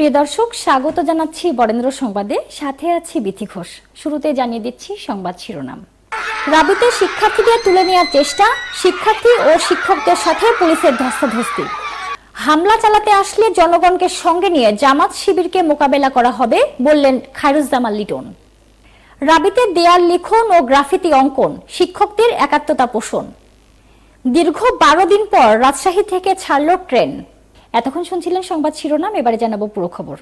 প্রিয় দর্শক, স্বাগত জানাচ্ছি বরেন্দ্র সংবাদে। সাথে আছি বিথি ঘোষ। শুরুতে জানিয়ে দিচ্ছি সংবাদ শিরোনাম। রাবিতে শিক্ষার্থীদের তুলে নেওয়ার চেষ্টা, শিক্ষার্থী ও শিক্ষকদের সাথে পুলিশের ধস্তাধস্তি। হামলা চালাতে আসলে জনগণকে সঙ্গে নিয়ে জামাত শিবিরকে মোকাবেলা করা হবে বললেন খায়রুজ্জামান লিটন। রাবিতে দেয়াল লিখন ও গ্রাফিতি অঙ্কন, শিক্ষকদের একাত্মতা পোষণ। দীর্ঘ বারো দিন পর রাজশাহী থেকে ছাড়ল ট্রেন। এতক্ষণ শুনছিলেন সংবাদ শিরোনাম, এবারে জানাব পুরো খবর।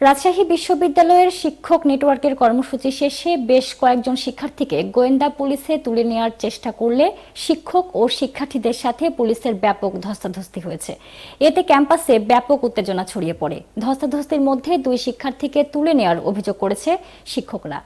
রাজশাহী বিশ্ববিদ্যালয়ের শিক্ষক নেটওয়ার্কের কর্মসূচি শেষে বেশ কয়েকজন শিক্ষার্থীকে গোয়েন্দা পুলিশে তুলে নেওয়ার চেষ্টা করলে শিক্ষক ও শিক্ষার্থীদের সাথে পুলিশের ব্যাপক ধস্তাধস্তি হয়েছে। এতে ক্যাম্পাসে ব্যাপক উত্তেজনা ছড়িয়ে পড়ে। ধস্তাধস্তির মধ্যে দুই শিক্ষার্থীকে তুলে নেওয়ার অভিযোগ করেছে শিক্ষকরা।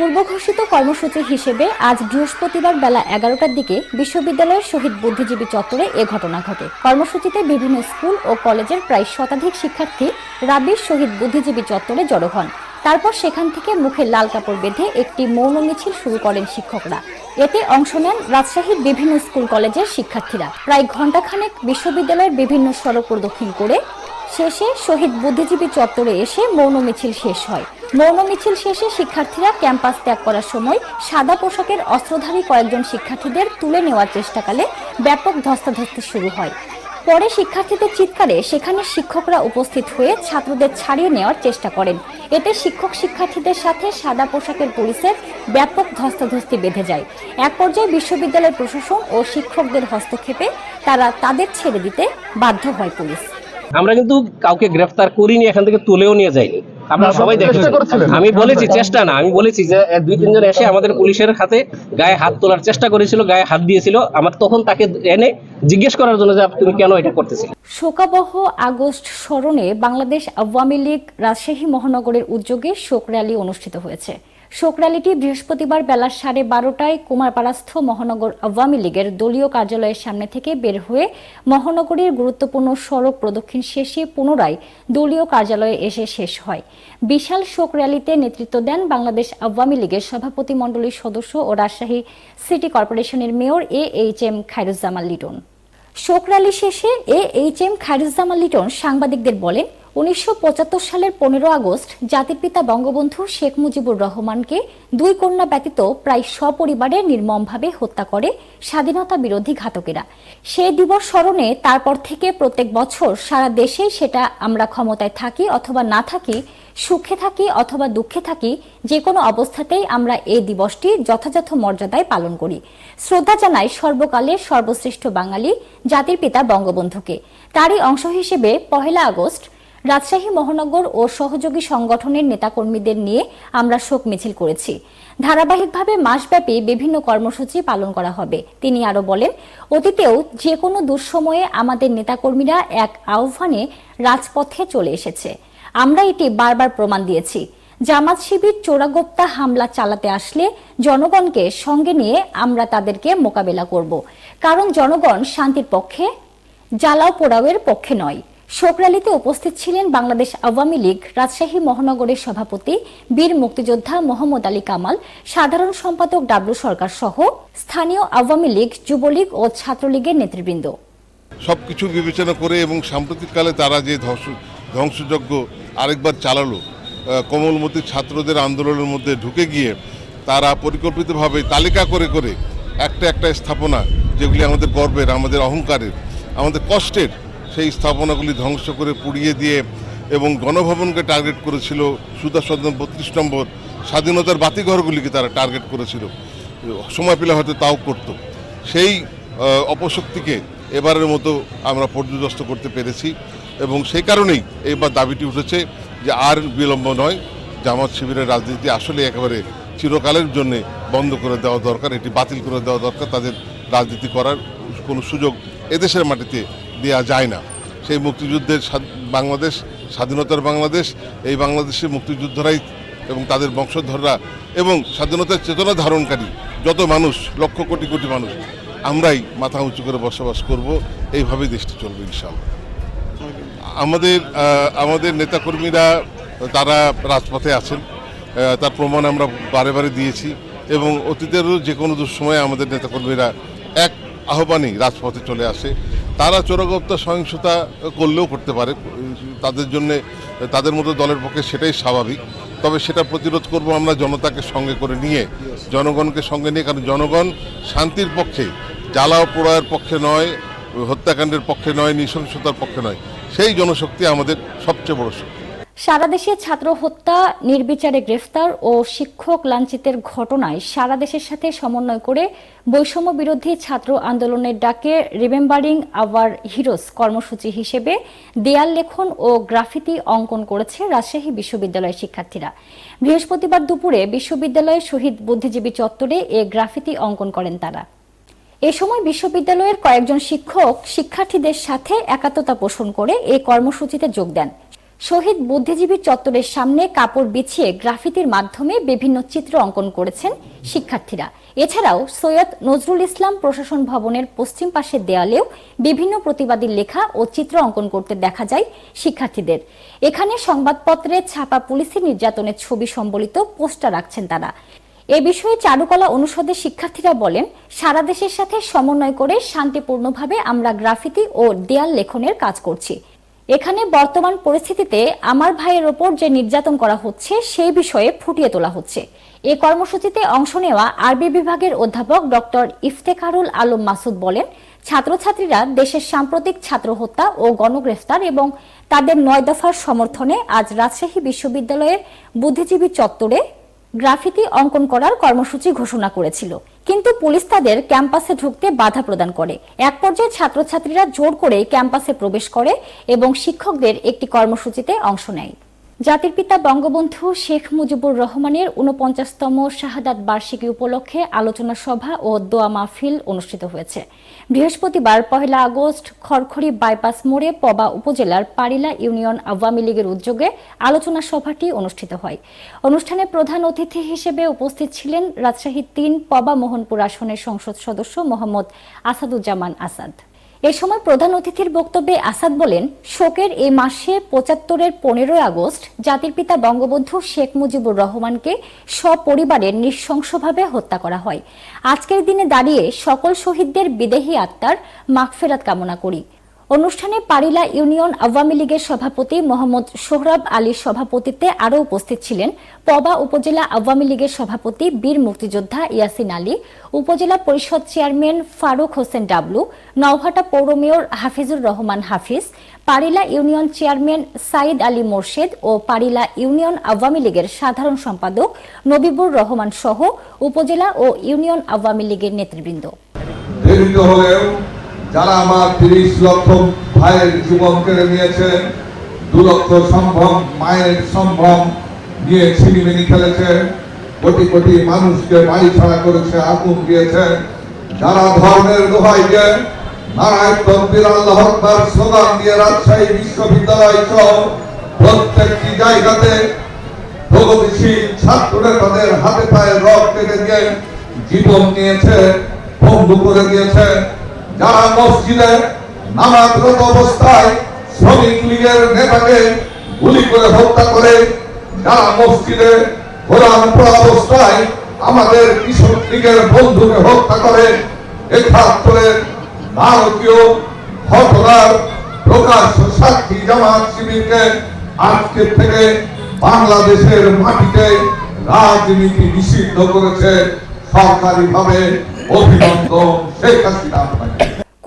পূর্ব ঘোষিত কর্মসূচি হিসেবে আজ বৃহস্পতিবার বেলা এগারোটার দিকে বিশ্ববিদ্যালয়ের শহীদ বুদ্ধিজীবী চত্বরে এ ঘটনা ঘটে। কর্মসূচিতে বিভিন্ন স্কুল ও কলেজের প্রায় শতাধিক শিক্ষার্থী রাবির শহীদ বুদ্ধিজীবী চত্বরে জড়ো হন। তারপর সেখান থেকে মুখে লাল কাপড় বেঁধে একটি মৌন মিছিল শুরু করেন শিক্ষকরা। এতে অংশ নেন রাজশাহীর বিভিন্ন স্কুল কলেজের শিক্ষার্থীরা। প্রায় ঘণ্টাখানেক বিশ্ববিদ্যালয়ের বিভিন্ন সড়ক প্রদক্ষিণ করে শেষে শহীদ বুদ্ধিজীবী চত্বরে এসে মৌন মিছিল শেষ হয়। মৌন মিছিল শেষে শিক্ষার্থীরা ক্যাম্পাস ত্যাগ করার সময় সাদা পোশাকের অস্ত্রধারী কয়েকজন শিক্ষার্থীদের তুলে নেওয়ার চেষ্টাকালে ব্যাপক ধস্তাধস্তি শুরু হয়। পরে শিক্ষার্থীদের চিৎকারে সেখানে শিক্ষকরা উপস্থিত হয়ে ছাত্রদের ছাড়িয়ে নেওয়ার চেষ্টা করেন। এতে শিক্ষক শিক্ষার্থীদের সাথে সাদা পোশাকের পুলিশের ব্যাপক ধস্তাধস্তি বেঁধে যায়। এক পর্যায়ে বিশ্ববিদ্যালয়ের প্রশাসন ও শিক্ষকদের হস্তক্ষেপে তারা তাদের ছেড়ে দিতে বাধ্য হয় পুলিশ। আমরা কিন্তু কাউকে গ্রেফতার করিনি এখান থেকে তুলেও নিয়ে যাইনি। আপনারা সবাই দেখেছেন। আমি বলেছি চেষ্টা না আমি বলেছি যে দুই তিনজন এসে আমাদের পুলিশের হাতে গায়ে হাত তোলার চেষ্টা করেছিল গায়ে হাত দিয়েছিল। আমার তখন তাকে এনে জিজ্ঞেস করার জন্য যে তুমি কেন এটা করতেছিলে? শোকাবহ আগস্ট স্মরণে বাংলাদেশ আওয়ামী লীগ রাজশাহী মহানগরের উদ্যোগে শোক র্যালি অনুষ্ঠিত হয়েছে। শোক র্যালিটি বৃহস্পতিবার বেলা সাড়ে বারোটায় কুমারপাড়াস্থ মহানগর আওয়ামী লীগের দলীয় কার্যালয়ের সামনে থেকে বের হয়ে মহানগরীর গুরুত্বপূর্ণ সড়ক প্রদক্ষিণ শেষে পুনরায় দলীয় কার্যালয়ে এসে শেষ হয়। বিশাল শোক র্যালিতে নেতৃত্ব দেন বাংলাদেশ আওয়ামী লীগের সভাপতি মণ্ডলীর সদস্য ও রাজশাহী সিটি কর্পোরেশনের mayor A H M Khairuzzaman Liton. শোক র্যালি শেষে A H M Khairuzzaman Liton সাংবাদিকদের বলেন উনিশশো পঁচাত্তর সালের পনেরো আগস্ট জাতির পিতা বঙ্গবন্ধু শেখ মুজিবুর রহমানকে দুই কন্যা ব্যতীত প্রায় সপরিবারে নির্মমভাবে হত্যা করে স্বাধীনতা বিরোধী ঘাতকেরা। সে দিবস স্মরণে তারপর থেকে প্রত্যেক বছর সারা দেশে সেটা আমরা ক্ষমতায় থাকি অথবা না থাকি, সুখে থাকি অথবা দুঃখে থাকি, যে কোনো অবস্থাতেই আমরা এই দিবসটি যথাযথ মর্যাদায় পালন করি। শ্রদ্ধা জানাই সর্বকালের সর্বশ্রেষ্ঠ বাঙালি জাতির পিতা বঙ্গবন্ধুকে। তারই অংশ হিসেবে পহেলা আগস্ট রাজশাহী, মহানগর ও সহযোগী সংগঠনের নেতাকর্মীদের নিয়ে আমরা শোক মিছিল করেছি। ধারাবাহিকভাবে মাসব্যাপী বিভিন্ন কর্মসূচি পালন করা হবে। তিনি আরও বলেন, অতীতেও যে কোনো দুঃসময়ে আমাদের নেতাকর্মীরা এক আহ্বানে রাজপথে চলে এসেছে। আমরা এটি বারবার প্রমাণ দিয়েছি। জামাত শিবির চোরাগোপ্তা হামলা চালাতে আসলে জনগণকে সঙ্গে নিয়ে আমরা তাদেরকে মোকাবেলা করব। কারণ জনগণ শান্তির পক্ষে, জ্বালাও পোড়াওয়ের পক্ষে নয়। শোক র্যালিতে উপস্থিত ছিলেন বাংলাদেশ আওয়ামী লীগ রাজশাহী মহানগরের সভাপতি, বীর মুক্তিযোদ্ধা মোহাম্মদ আলী কামাল, সাধারণ সম্পাদক ডাবলু সরকার সহ স্থানীয় আওয়ামী লীগ, যুবলীগ ও ছাত্রলীগের নেতৃবৃন্দ। সব কিছু বিবেচনা করে এবং সাম্প্রতিককালে তারা যে ধ্বংস, ধ্বংসযজ্ঞ আরেকবার চালালো কোমলমতি ছাত্রদের আন্দোলনের মধ্যে ঢুকে গিয়ে তারা পরিকল্পিতভাবে তালিকা করে করে একটা একটা স্থাপনা যেগুলি আমাদের গর্বের, আমাদের অহংকারের, আমাদের কষ্টের স্থাপনাগুলি ধ্বংস করে পুড়িয়ে দিয়ে এবং গণভবনকে টার্গেট করেছিল সুদর্শন বত্রিশ নম্বর স্বাধীনতার বাতিঘরগুলিকে তারা টার্গেট করেছিল। সময় পেলে হয়তো তাও করতো। সেই অপশক্তিকে এবারের মতো আমরা পর্যদস্ত করতে পেরেছি এবং সেই কারণেই এবার দাবিটি উঠেছে যে আর বিলম্ব নয়, জামাত শিবিরের রাজনীতি আসলে একেবারে চিরকালের জন্য বন্ধ করে দেওয়া দরকার, এটি বাতিল করে দেওয়া দরকার তাদের রাজনীতি করার কোনো সুযোগ এদেশের মাটিতে দেওয়া যায় না। সেই মুক্তিযুদ্ধের বাংলাদেশ, স্বাধীনতার বাংলাদেশ, এই বাংলাদেশের মুক্তিযোদ্ধারাই এবং তাদের বংশধররা এবং স্বাধীনতার চেতনা ধারণকারী যত মানুষ, লক্ষ কোটি কোটি মানুষ, আমরাই মাথা উঁচু করে বসবাস করব। এইভাবেই দেশটি চলবে ইনশাল্লাহ আমাদের আমাদের নেতাকর্মীরা, তারা রাজপথে আছেন। তার প্রমাণ আমরা বারে বারে দিয়েছি এবং অতীতেরও যে কোনো সময় আমাদের নেতাকর্মীরা এক আহ্বানেই রাজপথে চলে আসে। তারা চোরাগপ্তা সহিংসতা করলেও করতে পারে। তাদের জন্য, তাদের মতো দলের পক্ষে সেটাই স্বাভাবিক। তবে সেটা প্রতিরোধ করব আমরা জনতাকে সঙ্গে করে নিয়ে, জনগণকে সঙ্গে নিয়ে, কারণ জনগণ শান্তির পক্ষে জ্বালাও পোড়ায়ের পক্ষে নয়, হত্যাকাণ্ডের পক্ষে নয়, নৃশংসতার পক্ষে নয়। সেই জনশক্তি আমাদের সবচেয়ে বড় শক্তি। সারা দেশে ছাত্র হত্যা, নির্বিচারে গ্রেফতার ও শিক্ষক লাঞ্ছিতের ঘটনায় সারা দেশের সাথে সমন্বয় করে বৈষম্য বিরোধী ছাত্র আন্দোলনের ডাকে রিমেম্বারিং আওয়ার হিরোস কর্মসূচি হিসেবে দেয়াল লেখন ও গ্রাফিতি অঙ্কন করেছে রাজশাহী বিশ্ববিদ্যালয়ের শিক্ষার্থীরা। বৃহস্পতিবার দুপুরে বিশ্ববিদ্যালয়ের শহীদ বুদ্ধিজীবী চত্বরে এ গ্রাফিতি অঙ্কন করেন তারা। এ সময় বিশ্ববিদ্যালয়ের কয়েকজন শিক্ষক শিক্ষার্থীদের সাথে একাত্মতা পোষণ করে এই কর্মসূচিতে যোগ দেন। শহীদ বুদ্ধিজীবী চত্বরের সামনে কাপড় বিছিয়ে গ্রাফিতির মাধ্যমে বিভিন্ন চিত্র অঙ্কন করেছেন শিক্ষার্থীরা। এছাড়াও সৈয়দ নজরুল ইসলাম প্রশাসন ভবনের পশ্চিম পাশের দেয়ালেও বিভিন্ন প্রতিবাদী লেখা ও চিত্র অঙ্কন করতে দেখা যায় শিক্ষার্থীদের। এখানে সংবাদপত্রে ছাপা পুলিশি নির্যাতনের ছবি সম্বলিত পোস্টার রাখছেন তারা। এ বিষয়ে চারুকলা অনুষদের শিক্ষার্থীরা বলেন, সারা দেশের সাথে সমন্বয় করে শান্তিপূর্ণভাবে আমরা গ্রাফিতি ও দেয়াল লেখনের কাজ করছি। এখানে বর্তমান পরিস্থিতিতে আমার ভাইয়ের ওপর যে নির্যাতন করা হচ্ছে, সেই বিষয়ে ফুটিয়ে তোলা হচ্ছে। এ কর্মসূচিতে অংশ নেওয়া আরবি বিভাগের অধ্যাপক ডক্টর ইফতেখারুল আলম মাসুদ বলেন, ছাত্রছাত্রীরা দেশের সাম্প্রতিক ছাত্র হত্যা ও গণগ্রেফতার এবং তাদের নয় দফার সমর্থনে আজ রাজশাহী বিশ্ববিদ্যালয়ের বুদ্ধিজীবী চত্বরে গ্রাফিতি অঙ্কন করার কর্মসূচি ঘোষণা করেছিল। কিন্তু পুলিশ তাদের ক্যাম্পাসে ঢুকতে বাধা প্রদান করে। এক পর্যায়ে ছাত্রছাত্রীরা জোর করে ক্যাম্পাসে প্রবেশ করে এবং শিক্ষকদের একটি কর্মসূচিতে অংশ নেয়। জাতির পিতা বঙ্গবন্ধু শেখ মুজিবুর রহমানের উনপঞ্চাশতম শাহাদাত বার্ষিকী উপলক্ষে আলোচনা সভা ও দোয়া মাহফিল অনুষ্ঠিত হয়েছে। বৃহস্পতিবার পহেলা আগস্ট খড়খড়ি বাইপাস মোড়ে পবা উপজেলার পারিলা ইউনিয়ন আওয়ামী লীগের উদ্যোগে আলোচনা সভাটি অনুষ্ঠিত হয়। অনুষ্ঠানে প্রধান অতিথি হিসেবে উপস্থিত ছিলেন রাজশাহী তিন পবা মোহনপুর আসনের সংসদ সদস্য মোহাম্মদ আসাদুজ্জামান আসাদ। এ সময় প্রধান অতিথির বক্তব্যে আসাদ বলেন, শোকের এ মাসে পঁচাত্তরের পনেরোই আগস্ট জাতির পিতা বঙ্গবন্ধু শেখ মুজিবুর রহমানকে সপরিবারে নৃশংসভাবে হত্যা করা হয়। আজকের দিনে দাঁড়িয়ে সকল শহীদদের বিদেহী আত্মার মাগফেরাত কামনা করি। অনুষ্ঠানে পারিলা ইউনিয়ন আওয়ামী লীগের সভাপতি মোহাম্মদ সোহরাব আলীর সভাপতিত্বে আরও উপস্থিত ছিলেন পবা উপজেলা আওয়ামী লীগের সভাপতি বীর মুক্তিযোদ্ধা ইয়াসিন আলী, উপজেলা পরিষদ চেয়ারম্যান ফারুক হোসেন ডাবলু, নওহাটা পৌর mayor Hafizur Rahman Hafiz, Parila union chairman Sayeed Ali Morshed ও পারিলা ইউনিয়ন আওয়ামী লীগের সাধারণ সম্পাদক নবিবুর রহমান সহ উপজেলা ও ইউনিয়ন আওয়ামী লীগের নেতৃবৃন্দ। যারা আমার তিরিশ লক্ষ ভাইয়ের কেড়ে নিয়েছে, দু লক্ষ সম্ভব মায়ের সম্ভব নিয়ে ছিনিমিনি খেলেছে, কোটি কোটি মানুষকে বাড়ি ছাড়া করেছে, আগুন দিয়েছে। যারা ধর্মের দোহাইকে দিয়ে নারায়ণ তকবির আল্লাহ আকবার স্লোগান দিয়ে রাজশাহী বিশ্ববিদ্যালয় হাতে পায়ে রক দিয়ে জীবন নিয়েছে বন্ধু করে দিয়েছে। যারা মসজিদে নামাজরত অবস্থায় শ্রমিক লীগের নেতাকে গুলি করে হত্যা করে, যারা মসজিদে কোরআন অবস্থায় আমাদের কৃষক লীগের বন্ধুকে হত্যা করে একাত্তরের ভারতীয় ঘটনার প্রকাশ্য সাক্ষী জামাত শিবিরকে আজকে থেকে বাংলাদেশের মাটিতে রাজনীতি নিষিদ্ধ করেছে। সরকারিভাবে অভিনন্দন শেখ হাসিনা।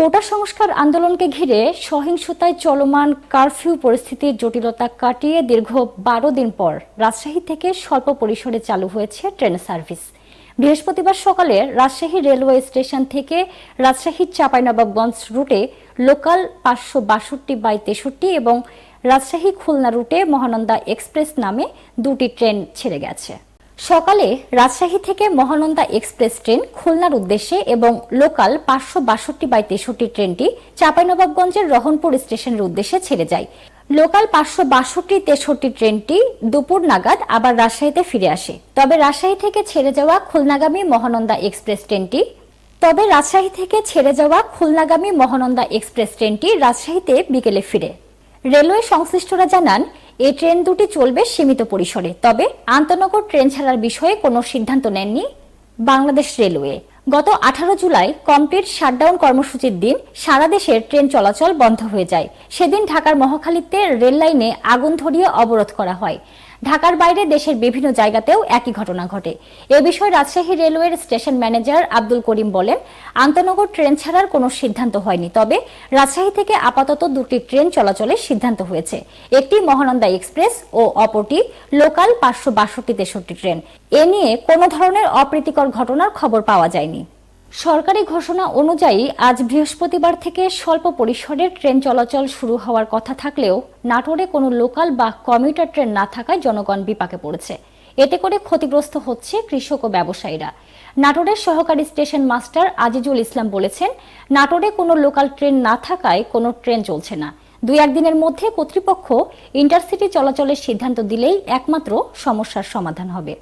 কোটা সংস্কার আন্দোলনকে ঘিরে সহিংসতায় চলমান কারফিউ পরিস্থিতির জটিলতা কাটিয়ে দীর্ঘ বারো দিন পর রাজশাহী থেকে স্বল্প পরিসরে চালু হয়েছে ট্রেন সার্ভিস। বৃহস্পতিবার সকালে রাজশাহী রেলওয়ে স্টেশন থেকে রাজশাহী চাঁপাইনবাবগঞ্জ রুটে লোকাল পাঁচশো বাষট্টি বাই তেষট্টি এবং রাজশাহী খুলনা রুটে মহানন্দা এক্সপ্রেস নামে দুটি ট্রেন ছেড়ে গেছে। সকালে রাজশাহী থেকে মহানন্দা এক্সপ্রেস ট্রেন খুলনার উদ্দেশ্যে এবং লোকাল পাঁচশো বাষট্টি বাই তেষট্টি ট্রেনটি চাঁপাইনবাবগঞ্জের রহনপুর স্টেশনের উদ্দেশ্যে ছেড়ে যায়। লোকাল পাঁচশো বাষট্টি তেষট্টি ট্রেনটি দুপুর নাগাদ আবার রাজশাহীতে ফিরে আসে। তবে রাজশাহী থেকে ছেড়ে যাওয়া খুলনাগামী মহানন্দা এক্সপ্রেস ট্রেনটি তবে রাজশাহী থেকে ছেড়ে যাওয়া খুলনাগামী মহানন্দা এক্সপ্রেস ট্রেনটি রাজশাহীতে বিকেলে ফিরে। রেলওয়ে সংশ্লিষ্টরা জানান এই ট্রেন দুটি চলবে সীমিত পরিসরে। তবে আন্তনগর ট্রেন ছাড়ার বিষয়ে কোনো সিদ্ধান্ত নেননি বাংলাদেশ রেলওয়ে। গত আঠারো জুলাই কমপ্লিট শাটডাউন কর্মসূচির দিন সারা দেশের ট্রেন চলাচল বন্ধ হয়ে যায়। সেদিন ঢাকার মহাখালীতে রেল লাইনে আগুন ধরিয়ে অবরোধ করা হয়। ঢাকার বাইরে দেশের বিভিন্ন জায়গাতেও একই ঘটনা ঘটে। এ বিষয়ে রাজশাহী রেলওয়ের স্টেশন ম্যানেজার আব্দুল করিম বলেন, আন্তনগর ট্রেন ছাড়ার কোনো সিদ্ধান্ত হয়নি, তবে রাজশাহী থেকে আপাতত দুটি ট্রেন চলাচলের সিদ্ধান্ত হয়েছে। একটি মহানন্দা এক্সপ্রেস ও অপরটি লোকাল পাঁচশো বাষট্টি তেষট্টি ট্রেন। এ নিয়ে কোনো ধরনের অপ্রীতিকর ঘটনার খবর পাওয়া যায়নি। সরকারি ঘোষণা অনুযায়ী আজ বৃহস্পতিবার থেকে স্বল্প পরিসরের ট্রেন চলাচল শুরু হওয়ার কথা থাকলেও নাটোরে কোনো লোকাল বা কমিউটার ট্রেন না থাকায় জনগণ বিপাকে পড়েছে। এতে করে ক্ষতিগ্রস্ত হচ্ছে কৃষক ও ব্যবসায়ীরা। নাটোরের সহকারী স্টেশন মাস্টার আজিজুল ইসলাম বলেছেন, নাটোরে কোনো লোকাল ট্রেন না থাকায় কোনো ট্রেন চলছে না। দুই একদিনের মধ্যে কর্তৃপক্ষ ইন্টারসিটি চলাচলের সিদ্ধান্ত দিলেই একমাত্র সমস্যার সমাধান হবে।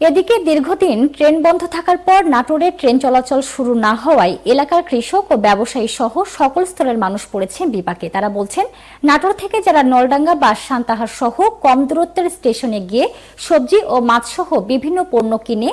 এদিকে দীর্ঘদিন ট্রেন বন্ধ থাকার পর নাটোরে ট্রেন চলাচল শুরু না হওয়ায় এলাকার কৃষক ও ব্যবসায়ী সহ সকল স্তরের মানুষ পড়েছে বিপাকে। তারা বলছেন, নাটোর থেকে যারা নলডাঙ্গা বা সান্তাহার সহ কম দূরত্বের স্টেশনে গিয়ে সবজি ও মাছসহ বিভিন্ন পণ্য কিনে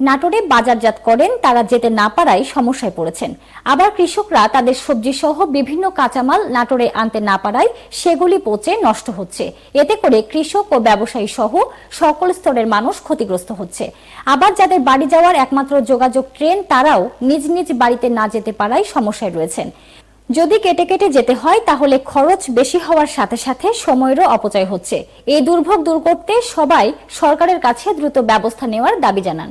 নাটোরে বাজারজাত করেন, তারা যেতে না পারায় সমস্যায় পড়েছেন। আবার কৃষকরা তাদের সবজি সহ বিভিন্ন কাঁচামাল নাটোরে আনতে না পারায় সেগুলি পচে নষ্ট হচ্ছে। এতে করে কৃষক ও ব্যবসায়ী সহ সকল স্তরের মানুষ ক্ষতিগ্রস্ত হচ্ছে। আবার যাদের বাড়ি যাওয়ার একমাত্র যোগাযোগ ট্রেন, তারাও নিজ নিজ বাড়িতে না যেতে পারায় সমস্যায় রয়েছেন। যদি কেটে কেটে যেতে হয়, তাহলে খরচ বেশি হওয়ার সাথে সাথে সময়েরও অপচয় হচ্ছে। এই দুর্ভোগ দূর করতে সবাই সরকারের কাছে দ্রুত ব্যবস্থা নেওয়ার দাবি জানান।